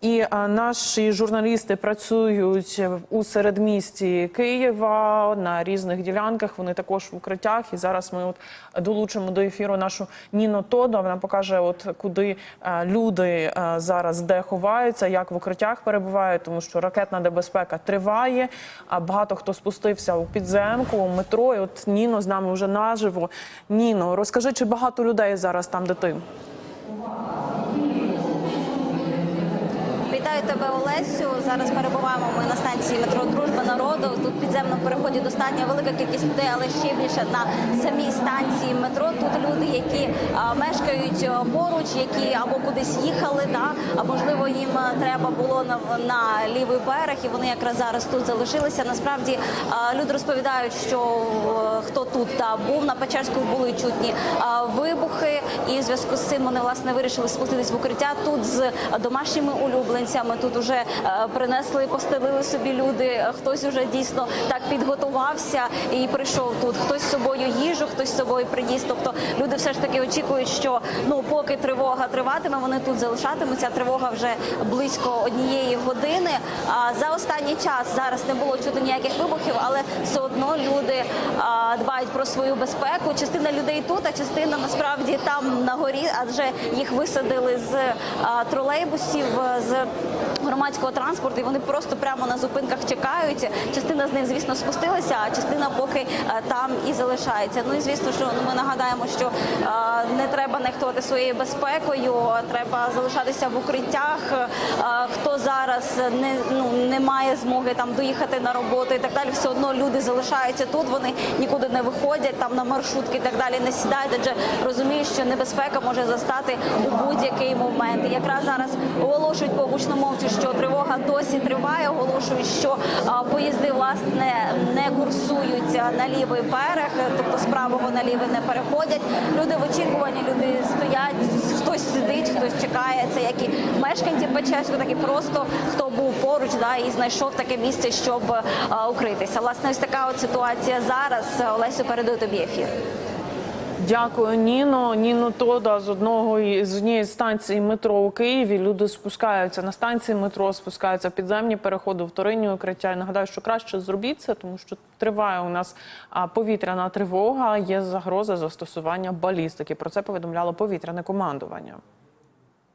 І наші журналісти працюють у середмісті Києва на різних ділянках. Вони також в укриттях. І зараз ми от долучимо до ефіру нашу Ніно Тодо. Вона покаже, от куди люди зараз де ховаються, як в укриттях перебувають, тому що ракетна небезпека триває. А багато хто спустився у підземку, у метро. І от Ніно з нами вже наживо. Ніно, розкажи, чи багато людей зараз там, де ти? Вітаю тебе, Олесю. Зараз перебуваємо ми на станції метро Дружба народу. Тут в підземному переході достатньо велика кількість людей, але ще більше на самій станції метро. Тут люди, які а, мешкають а, поруч, які або кудись їхали, да, а можливо їм треба було на, на лівий берег, і вони якраз зараз тут залишилися. Насправді люди розповідають, що хто тут да, був на Печерську, були чутні вибухи, і в зв'язку з цим вони власне вирішили спуститись в укриття тут з домашніми улюбленцями. Тут уже е, принесли, постелили собі люди. Хтось уже дійсно так підготувався і прийшов тут. Хтось з собою їжу, хтось з собою приніс. Тобто люди все ж таки очікують, що ну поки тривога триватиме, вони тут залишатимуться. Тривога вже близько однієї години. А за останній час зараз не було чути ніяких вибухів, але все одно люди дбають про свою безпеку. Частина людей тут, а частина насправді там на горі, адже їх висадили з тролейбусів з громадського транспорту, і вони просто прямо на зупинках чекають. Частина з них, звісно, спустилася, а частина поки е, там і залишається. Ну і звісно, що ну, ми нагадаємо, що е, не треба нехтувати своєю безпекою, треба залишатися в укриттях. Е, Хто зараз не ну не має змоги там доїхати на роботу і так далі, все одно люди залишаються тут. Вони нікуди не виходять там на маршрутки і так далі, не сідають, адже розуміють, що небезпека може застати у будь-який момент. І якраз зараз оголошують по гучномовцю, що тривога досі триває. Оголошують, що поїзди власне не курсують на лівий берег, тобто з правого на лівий не переходять. Люди в очікуванні, люди стоять, хтось сидить, хтось чекає. Це як і мешканці Печерського, так і просто хто був поруч, да і знайшов таке місце, щоб укритися. Власне, ось така от ситуація зараз. Олесю передаю тобі ефір. Дякую, Ніно. Ніно Тода з одного з однієї станції метро у Києві. Люди спускаються на станції метро, спускаються підземні переходи, вторинні укриття. І нагадаю, що краще зробіть це, тому що триває у нас повітряна тривога. Є загроза застосування балістики. Про це повідомляло повітряне командування.